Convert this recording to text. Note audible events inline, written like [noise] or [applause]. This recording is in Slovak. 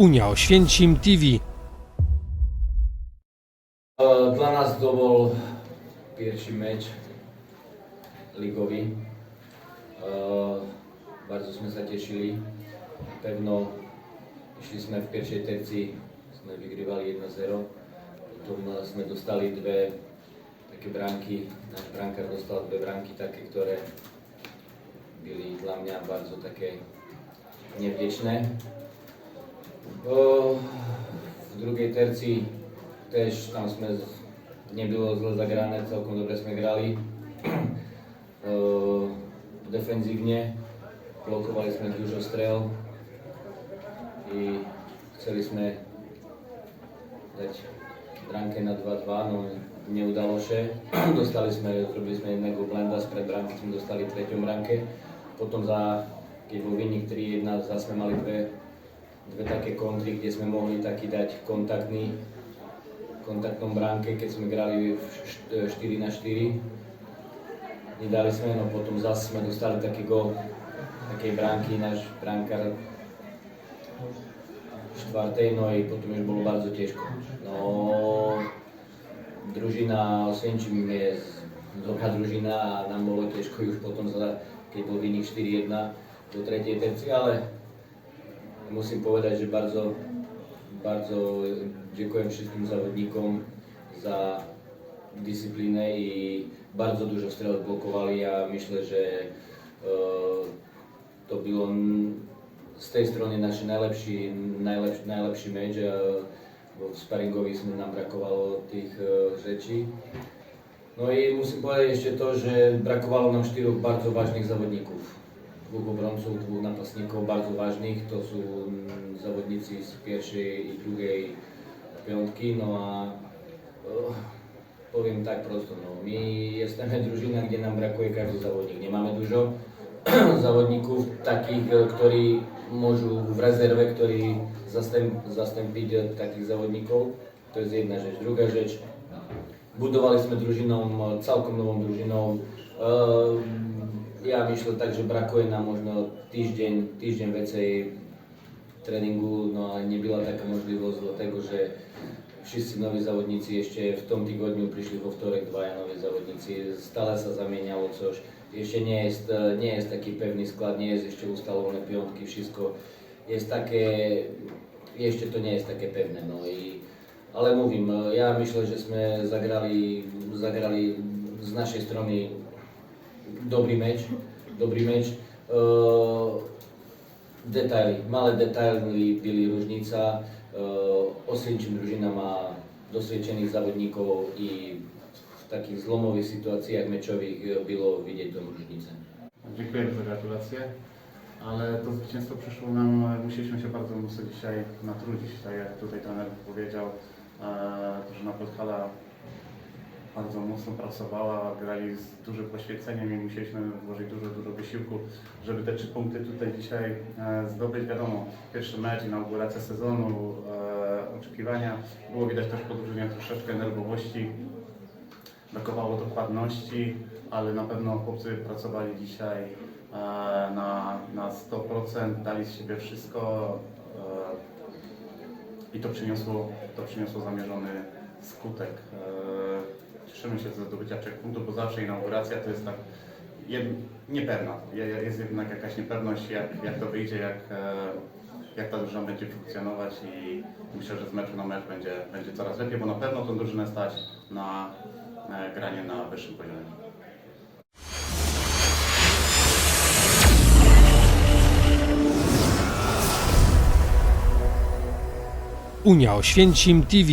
Unia Oświęcim TV. E, Dla nás to bol pierwszy mecz ligový. E, Bardzo sme sa tešili. Pevno išli sme v pierwszej terci, sme vygrývali 1-0. Potom sme dostali dve také bránky. Náš brankár dostal dve bránky také, ktoré byli dla mňa bardzo také nevďečné. V druhej terci Tež tam sme, nebylo zle zagrané, celkom dobre sme grali. [clears throat] Defenzívne, blokovali sme dužo strel i chceli sme dať bránke na 2-2, no neudalo sa. [clears throat] Dostali sme, robili sme jedného blenda, spred bránky sme dostali v treťom bránke. Potom za, keď bol vynik 3-1, zase sme mali dve, dve také kontry, kde sme mohli taký dať kontaktný kontaktnom bránke, keď sme grali v št- 4 na 4. Nedali sme, no potom zase sme dostali taký gol takej bránky, náš bránkar štvrtej, no i potom už bolo bardzo ťažko. No, družina Osvienčim je dobrá družina a nám bolo ťažko už potom, za, keď bol vynik 4-1 do tretej terci, ale musím povedať, že bardzo, bardzo ďakujem všetkým závodníkom za disciplínę i bardzo dużo strel blokovali a myślę, że e, to bylo n- z tej strony naš najlepší, najlepší, najlepší meč a v sparingovi sme nám brakovalo tých rzeczy. No i musím povedať ešte to, že brakovalo nám štyroch bardzo vážnych závodníkov. Dwóch obronców, dwóch napastníkov bardzo vážnych, to sú mm, zawodnicy z pierwszej i drugiej piątki, no a eh, powiem tak prosto, no my jesteśmy drużyna, gdzie nam brakuje każdy zawodnik. Nie mamy dużo [clears throat] zawodników takich, ktorí môžu v rezerve, ktorí zastęp, zastąpiť e, takých zawodników. To jest jedna rzecz. Druga rzecz, budowali sme družinou, e, celkom novou družinou. E, Ja myślę tak, že brakuje nám možno týždeň, týždeň vecej tréningu, no ale nebyla taká možlivosť, dlatego že wszyscy noví zawodnicy ešte v tom tygodniu prišli vo vtorek dvaja noví zawodnicy, stále sa zamienialo coś, ešte nie jest, e, nie jest taký pevný sklad, nie jest ešte ustalovené piątky, wszystko jest také, ešte to nie jest také pevné, no i ale e, ja myślę, że sme zagrali, zagrali z naszej strony dobrý meč, dobrý meč. Uh, detaily, malé detaily byli Ružnica, uh, Osvienčim družina má dosvedčených závodníkov i v takých zlomových situacjach meczových e, było widzieć dom Rużnice. Dziękujemy za gratulacje, ale to zwycięstwo przyszło nam, musieliśmy się bardzo mocno dzisiaj natrudzić, tak jak tutaj trener powiedział, drużyna Podhala bardzo mocno pracowała, grali z dużym poświęceniem i musieliśmy włożyć dużo, dużo wysiłku, żeby te trzy punkty tutaj dzisiaj e, zdobyć. Wiadomo, pierwszy mecz, inauguracja sezonu, e, oczekiwania, było widać też po drużynie troszeczkę nerwowości, brakowało dokładności, ale na pewno chłopcy pracowali dzisiaj e, na, na 100%, dali z siebie wszystko i to przyniosło, to przyniosło zamierzony skutek. Cieszymy się ze zdobycia trzech punktów, bo zawsze inauguracja to jest tak niepewna. Je- je- Jest jednak jakaś niepewność, jak, jak to wyjdzie, jak, e, jak ta drużyna będzie funkcjonować i myślę, że z meczu na mecz będzie, będzie coraz lepiej, bo na pewno tą drużynę stać na e, granie na wyższym poziomie. Unia Oświęcim TV.